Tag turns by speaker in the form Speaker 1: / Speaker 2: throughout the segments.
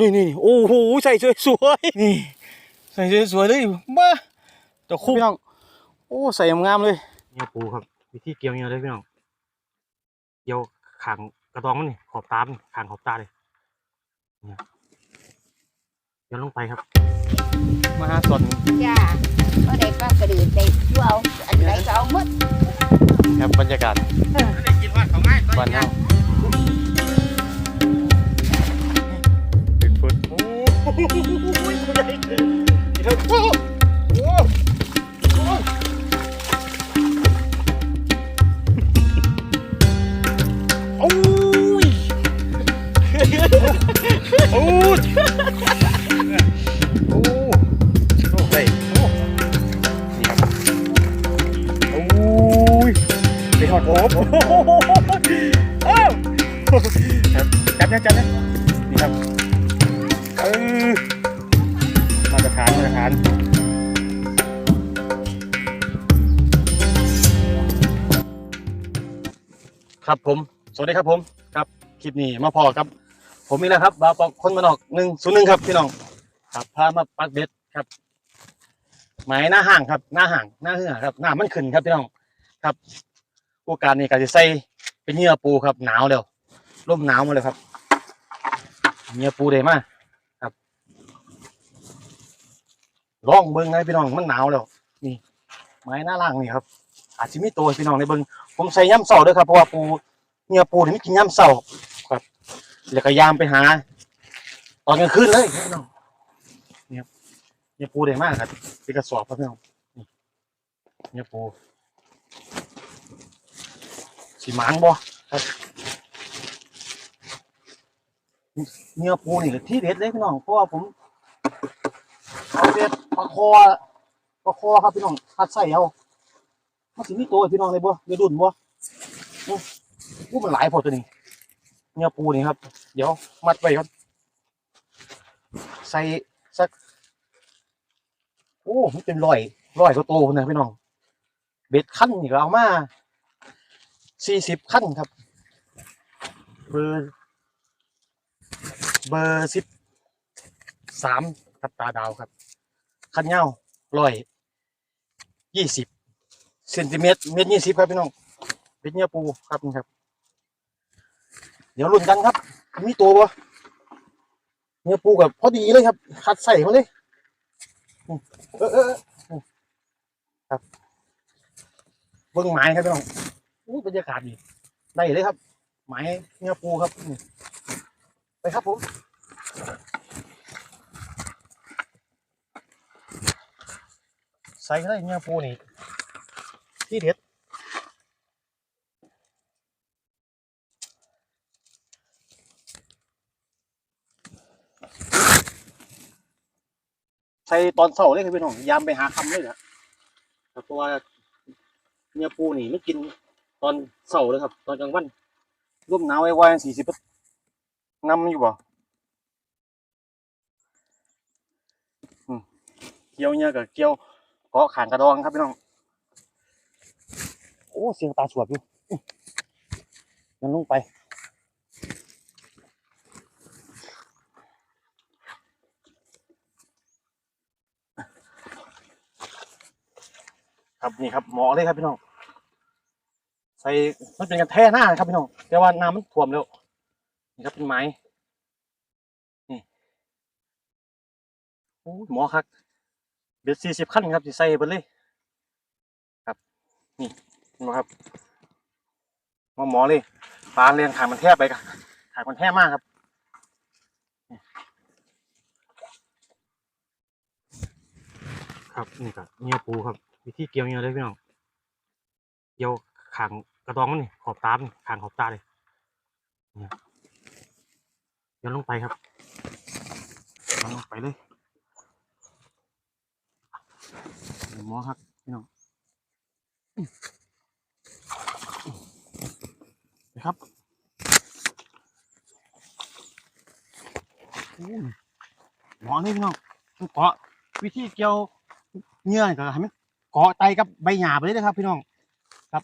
Speaker 1: นี่นี่โอ้โหใส่สวยสวยๆนี่ใส่สวยสวยๆเลยมาเดี๋ยวคู่พี่น้องโอ้ใส่งามๆเลย
Speaker 2: เนี่ยปูครับวิธีเกี่ยวเนี่ยเลยพี่น้องเกี่ยวขางกระดองมันนี่ขอบตามันขางขอบตาเลยเนี่ยเดี๋ยวลงไปครับ
Speaker 1: มาหาสอน
Speaker 3: จ้าก็ได้ปลากระดือได้ชั่วเอาอันไหนก็เอาหมด
Speaker 1: ครับบรรยากาศ
Speaker 2: ได้กินว่าเขาง่าย
Speaker 1: บ้านเฮา โอ้ยโอ้ยโอ้โอ้เฮ้ยโอ้นี่ครับโอ้ยไปหอดโอ้โหเอ้าครับจับนะจับนะนี่ครับเออ มาตรฐานมาตรฐานครับผม สวัสดีครับผม ครับ คลิปนี้มาพอครับ ผมนี่แหละครับบาวปอกคนมานอกหนึ่งศูนย์หนึ่งครับพี่น้อง ครับ พามาปักเบ็ดครับ หมายหน้าห่างครับ หน้าห่าง หน้าเหือครับ หน้ามันขึ้นครับพี่น้อง ครับ โอกาสนี้ก็จะใส่เป็นเหยื่อปูครับ หนาวแล้วร่มหนาวมาเลยครับเหยื่อปูได้มากครับ ลองเบิ้งนะพี่น้องมันหนาวแล้วนี่ไม้หน้าล่างนี่ครับ อาจจะมีตัวพี่น้องในเบิ้งผมใส่ย่ำเสาด้วยครับเพราะว่าปูเหยื่อปูนี่ไม่กินย่ำเสาครับแล้วก็ยามไปหา ตอนกลางคืนเลยพี่น้องนี่ครับเหยื่อปูได้มากครับเป็นกระสอบครับพี่น้องนี่เนี่ยปูสีหมางบ่ครับเนื้อปูนี่ที่เด็ดเลยพี่น้องเพราะว่าผม เด็ดปลาคอปลาคอครับพี่น้องคัดใส่เอามันสิมีตัวพี่น้องเลยบ่เดี๋ยวดุนบ่อู้มันหลายพอตัวนี้เนื้อปูนี่ครับ เดี๋ยวมัดไว้ครับ ใส่สักโอ้มันเป็นร้อยร้อยกว่าตัวนะพี่น้อง เบ็ดขั้นนี่ก็เอามาสี่สิบขั้นครับ เบอร์เบอร์สิบสามครับตาดาวครับ ขั้นเงาร้อยยี่สิบเซนติเมตรเมตรยี่สิบครับพี่น้องเบ็ดเนื้อปูครับนี่ครับ เดี๋ยวลุ้นกันครับ มีตัวปะเนื้อปูกับพอดีเลยครับ คัดใส่มาเลยเออเออเออครับเบิ้งไม้ครับพี่น้องอู้บรรยากาศดีได้เลยครับไม้เนื้อปูครับ ไปครับผม ส่เลยเนื้อปูนี่ที่เด็ดใส่ตอนเสาร์เลยครับพี่น้องยามไปหาคำเลยนะครับเพราะว่าเนื้อปูนี่ไม่กินตอนเสาร์เลยครับ ตอนกลางวันร่มหนาวไว้ๆสี่สิบน้ำอยู่บ่อืมเกี่ยวเนี่ยกับเกี่ยว เกาะขางกระดองครับพี่น้อง โอ้เสียงตาสวดอยู่อื้อมันลงไปครับนี่ครับหมอเลยครับพี่น้อง ใส่มันเป็นกันแท่หน้านะครับพี่น้องแต่ว่าน้ำมันท่วมแล้วนี่ครับเป็นไม้นี่โอ้ยหมอครับ เบ็ดสี่สิบขั้นครับที่ใส่ไปเลย ครับ นี่เห็นไหมครับมอหมอเลยปลาเรียงขางมันแทบไปครับขางมันแทบมากครับครับนี่ครับเงี้ยปูครับ วิธีเกี่ยวเงี้ยเลยพี่น้องเกี่ยวขางกระดองมันนี่ขอบตามขางขอบตาเลยเนี่ยเดี๋ยวลงไปครับลงไปเลย หมอครับพี่น้องไปครับหมอนี่พี่น้องมันเกาะวิธีเกี่ยวเงื่อนก็ให้มันเกาะไตกับใบหญ้าไปเลยนะครับ พี่น้องครับ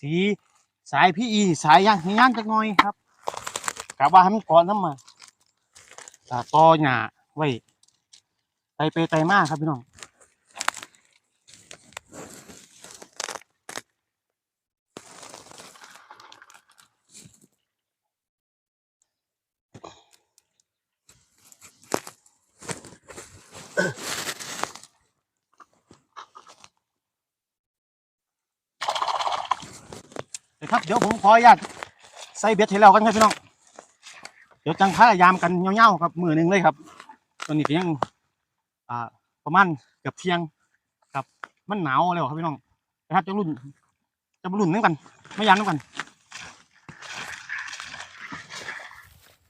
Speaker 1: สีสายพี่อีสายย่างย่างจักหน่อยครับกะว่าให้มันเกาะน้ำมาอ่าต่อหญ้าไว้ไตไปไตมาครับพี่น้อง
Speaker 4: ครับเดี๋ยวผมขออนุญาตใส่เบ็ดให้แล้วกันครับพี่น้องเดี๋ยวจังพยายามกันเงาวๆครับมือหนึ่งเลยครับ ตอนนี้ก็ยังอ่าประมาณเกือบเที่ยงครับ มันหนาวแล้วครับพี่น้องนะครับจะรุ่นจะมารุ่นนึงกัน ไม่ยานนึงกัน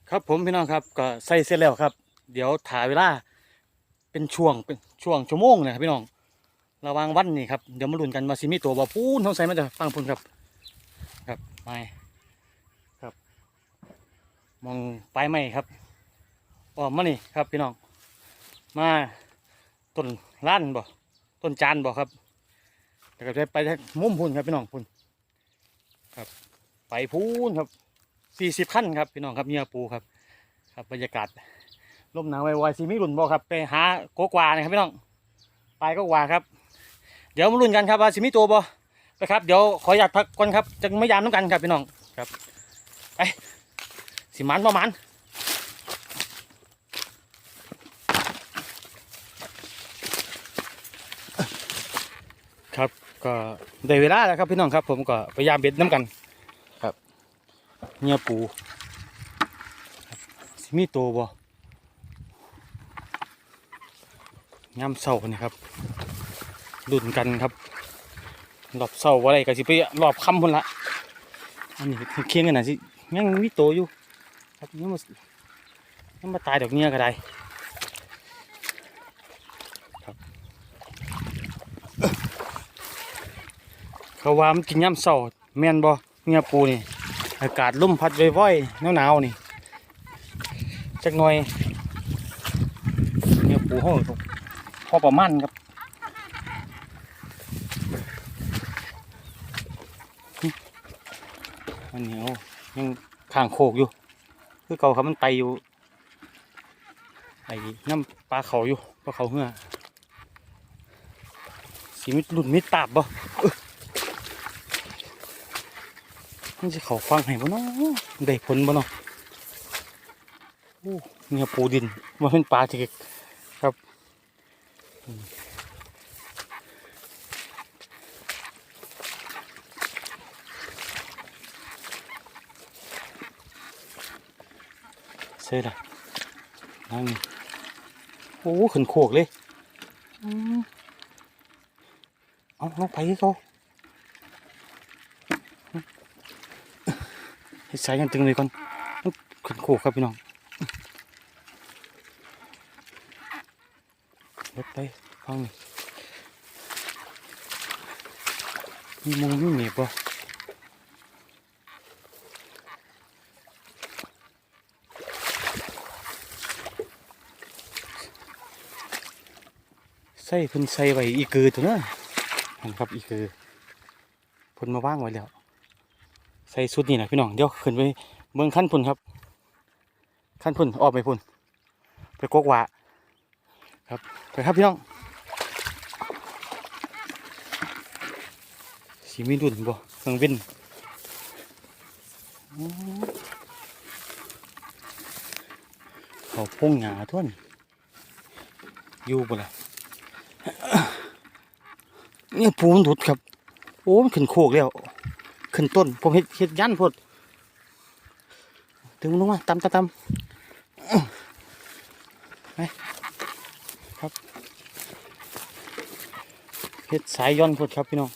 Speaker 1: ครับผมพี่น้องครับ ก็ใส่เสร็จแล้วครับ เดี๋ยวถ่ายเวลาเป็นช่วงเป็นช่วงชั่วโมงนะครับพี่น้องระวังวันนี่ครับเดี๋ยวมาลุ้นกันว่าสิมีตัวบ่ปูนท้องใส่มาจะฟังพุ่นครับ ครับไปครับมองปลายไม้ครับออกมานี่ครับพี่น้องมาต้นล้านบ่ต้นจานบ่ครับแล้วก็จะไปมุมพุ่นครับพี่น้องพุ่นครับ ไปพูนครับสี่สิบขั้นครับพี่น้องครับเนื้อปูครับ ครับบรรยากาศลมหนาวไวๆซีมิรุนบ่ครับไปหาโกกวานะครับพี่น้องไปโกกวาครับ เดี๋ยวมาลุ้นกันครับว่าสิมีตัวบ่ ไปครับ เดี๋ยวขออยากพักก่อนครับจะไม่ยามน้ำกันครับพี่น้องครับไปสิมันประมาณครับก็ได้เวลาแล้วครับพี่น้องครับ ผมก็พยายามเบ็ดน้ำกันเนื้อปูครับสิมีตัวบ่งามเศร้านี่ครับดุนกันครับ รอบเศร้าอะไรก็สิไปรอบค่ำพุ่นละอันนี้เคียงกันนะสิยังมีตัวอยู่ยังมายังมาตายดอกเนี้ยก็ได้ครับเขาว่ามันกินย่ำเศร้าแม่นบ่เนื้ปูนี่อากาศลุ่มพัดว่อยๆหนาวๆนี่จักหน่อยเนี่ยปูห้องพอประมาณครับ อันเหนี้โอ้ยังข้างโคกอยู่ คือเก่าครับมันไตอยู่ไอ้น้ำปลาเขาอยู่ปลาเขาเหือสีมิดรุ่นมิดตาบบ่มันจะเขาฟังให้บ่เนาะได้ผลบ่เนาะโอ้เนื้อปูดินว่าเป็นปลาที่ครับ อืมเสร็จละนั่งนี่โอ้ขึ้นโคกเลยอืมเอาลงไปที่เขาให้ใส่กันตึงเลยก่อนมันขึ้นโคกครับพี่น้องรถไปฟังนี่มีมุงมีเหนียบ ส่เพิ่นใส่ไว้อีกือตัวนั้นนั่นครับอีกือเพิ่นมาว่างไว้แล้ว ใส่สุดนี่นะพี่น้องเดี๋ยวขึ้นไปเมืองขั้นพุ่นครับ ขั้นพุ่นออกไปพุ่นไปกกวาครับไปครับพี่น้องสีมีดุนบ่เครื่องวินเขาพงหยาท่วนอยู่บ่ล่ะ เนี่ยปูมันดุดครับ โอ้มันขึ้นโคกแล้ว ขึ้นต้น ผมเห็ดเห็ดยันพดถึงลงมาตำตำตำไปครับเห็ดสายย้อนพดครับพี่น้อง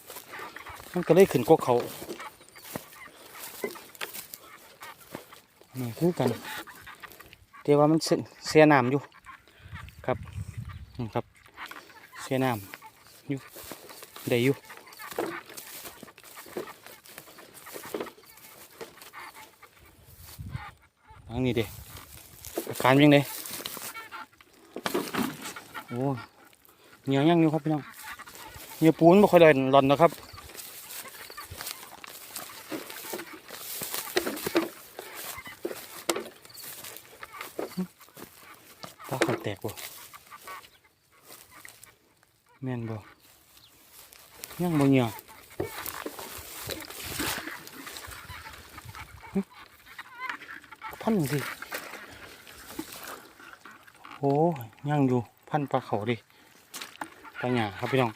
Speaker 1: มันก็เลยขึ้นกกเขานี่คือกันแต่ว่ามันเสเสียน้ำอยู่ครับนี่ครับ เสียน้ำอยู่ได้อยู่ทางนี้เด้อาการยังไงโอ้เหนียวยังอยู่ครับพี่น้องเหนียวปูนไม่ค่อยได้หล่อนนะครับ ปลาคนแตกบ่แม่นบ่ยังบ่เหนียวหึ พันสิโอ้ยังอยู่พันปลาเขาดิปลาหยาครับพี่น้อง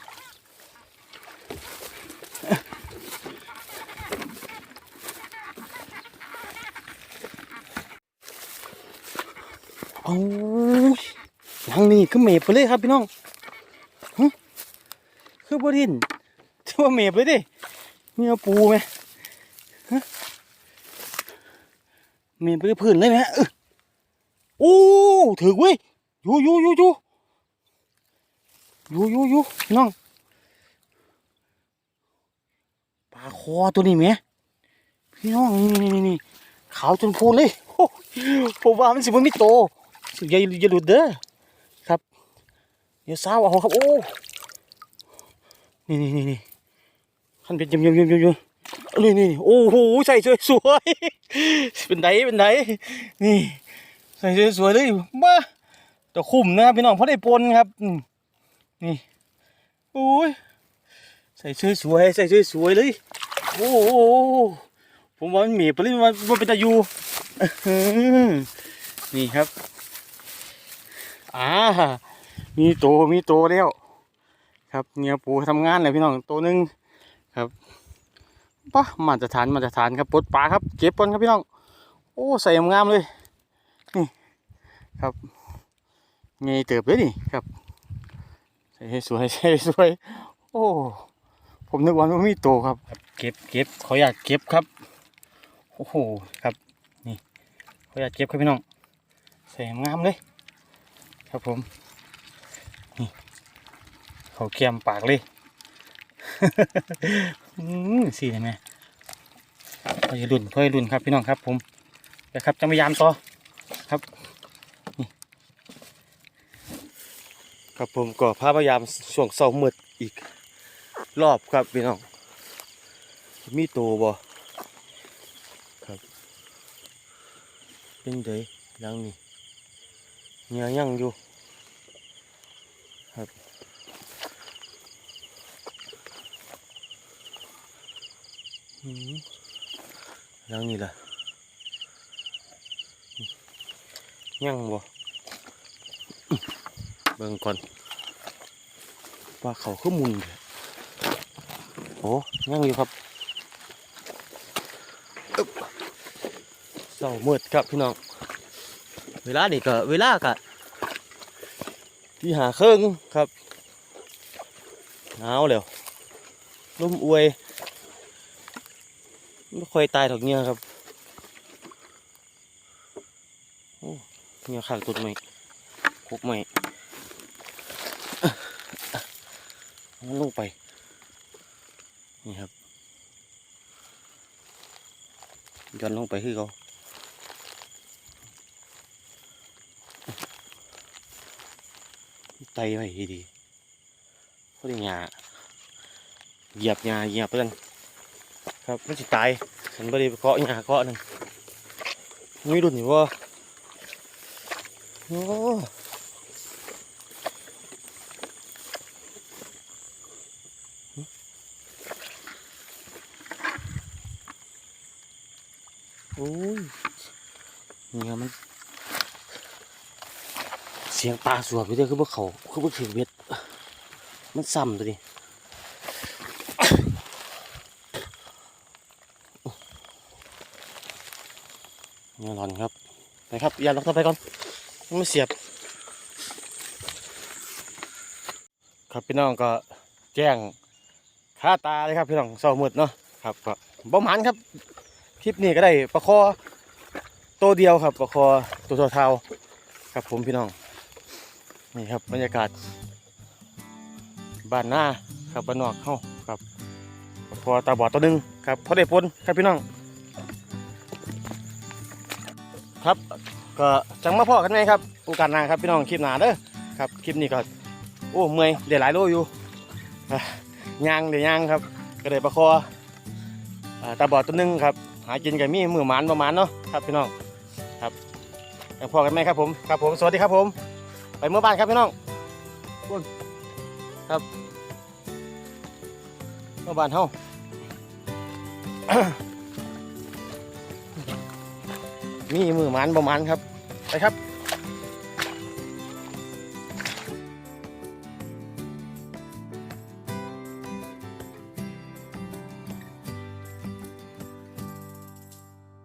Speaker 1: เอาหลังนี่คือเมฟไปเลยครับพี่น้องหึคือบดินถือว่าเมฟเลยดิมีเอาปูไหม มฟไปพื้นเลยไหมฮะออโอ้ถือเว้ยอยู่อยู่อยู่อยู่อยู่อยู่อยู่พี่น้องปลาคอตัวนี้ไหมพี่น้องนี่นี่นี่ขาวจนพูนเลยโอ้ผมว่ามันสิมันไม่โตอย่าอย่าหลุดเด้อครับอย่าซ้าวเอาครับโอ้นี่นี่นี่นี่ขันเป็นยมยมยมยมยม นี่นี่โอ้โหใส่สวยสวยเป็นไดเป็นไดนี่ ใส่สวยสวยเลยมาตัวคุ้มนะครับพี่น้องเพราะได้ปนครับนี่โอ้ยใส่สวยสวยใส่สวยสวยเลยโอ้โหผมว่ามันหมีปเลยมันมันเป็นตายูนี่ครับอ่ามีโตมีโตแล้ว ครับเนียปูทำงานเลยพี่น้องตัวหนึ่งครับ ปะมาตรฐานมาตรฐานครับปดปลาครับ เก็บปนครับพี่น้อง โอ้ใส่งามเลยนี่ครับเงเติบเลยนี่ครับใส่สวยใส่สวย โอ้ผมนึกว่ามันมีโตครับ เก็บเก็บเขออยากเก็บครับโอ้โหครับนี่เขออยากเก็บครับพี่น้องใส่งามเลย ครับผมนี่เขาเกียมปากเลย อืมสีเห็นไหมพอยรุ่นพอยรุ่นครับพี่น้องครับ ผมเดี๋ยวครับจะพยายามต่อครับนี่ครับผมก็พยายามช่วงเสาร์มืดอีกรอบครับพี่น้อง มีตัวบ่ครับ เป็นเดยยังนี่เหนียยังอยู่ครับอืม ยังนี่ล่ะยังบ่เบิ่งก่อนว่าเขาขึ้นมุนโอ้ยังอยู่ครับอึ๊บเศร้ามืดครับพี่น้อง เวลานี่ก็เวลากะที่หาเครื่องครับหนาวแล้วลมอวย ไม่ค่อยตายถอกเงี้ยครับโอ้เงี้ยขางต้นไม้คุกไม้มันลงไป นี่ครับย้อนลงไปคือเขาไตไว้ดีเพราได้หญ้าเหยียบหญ้าเหยียบไปกัน ครับมันสิตายฉันไม่ได้ไปเคาะหญ้าเคาะหนั่นมีรุ่นอยู่ว่าโอ้โอ้ยเนี่ยมัน เสียงปลาสวดไปเด้อคือพวกเขาคือพวกถือเบ็ดมันซ้ำตัวนี้ นี่ยหลอนครับไปครับอย่าล็อกต่อไปก่อนไม่เสียบ ครับพี่น้องก็แจ้งค่าตาเลยครับพี่น้องเศร้ามืดเนาะครับก็บ่หมันครับคลิปนี้ก็ได้ปลาคอตัวเดียวครับปลาคอตัวเท่าครับผมพี่น้องนี่ครับบรรยากาศบ้านหน้าครับบ้านนอกเข้าครับพอตาบอดตัวหนึ่งครับพอได้ปนครับพี่น้อง ครับ ก็จังมาพอกันไหมครับโอกาสหน้าครับพี่น้องคลิปหน้าเด้อครับคลิปนี้ก็โอ้เมื่อยเดี๋ยวหลายโลอยู่ย่างเดี๋ยวย่างครับก็เลยประคอตาบอดตัวหนึ่งครับ หากินกับมีมือหมานประมาณเนาะครับพี่น้องครับจังพอกันไหมครับผมครับผมสวัสดีครับผม ไปเมื่อบ้านครับพี่น้องพุ่นครับเมื่อบ้านเฮา มีมือมันประมาณครับ ไปครับ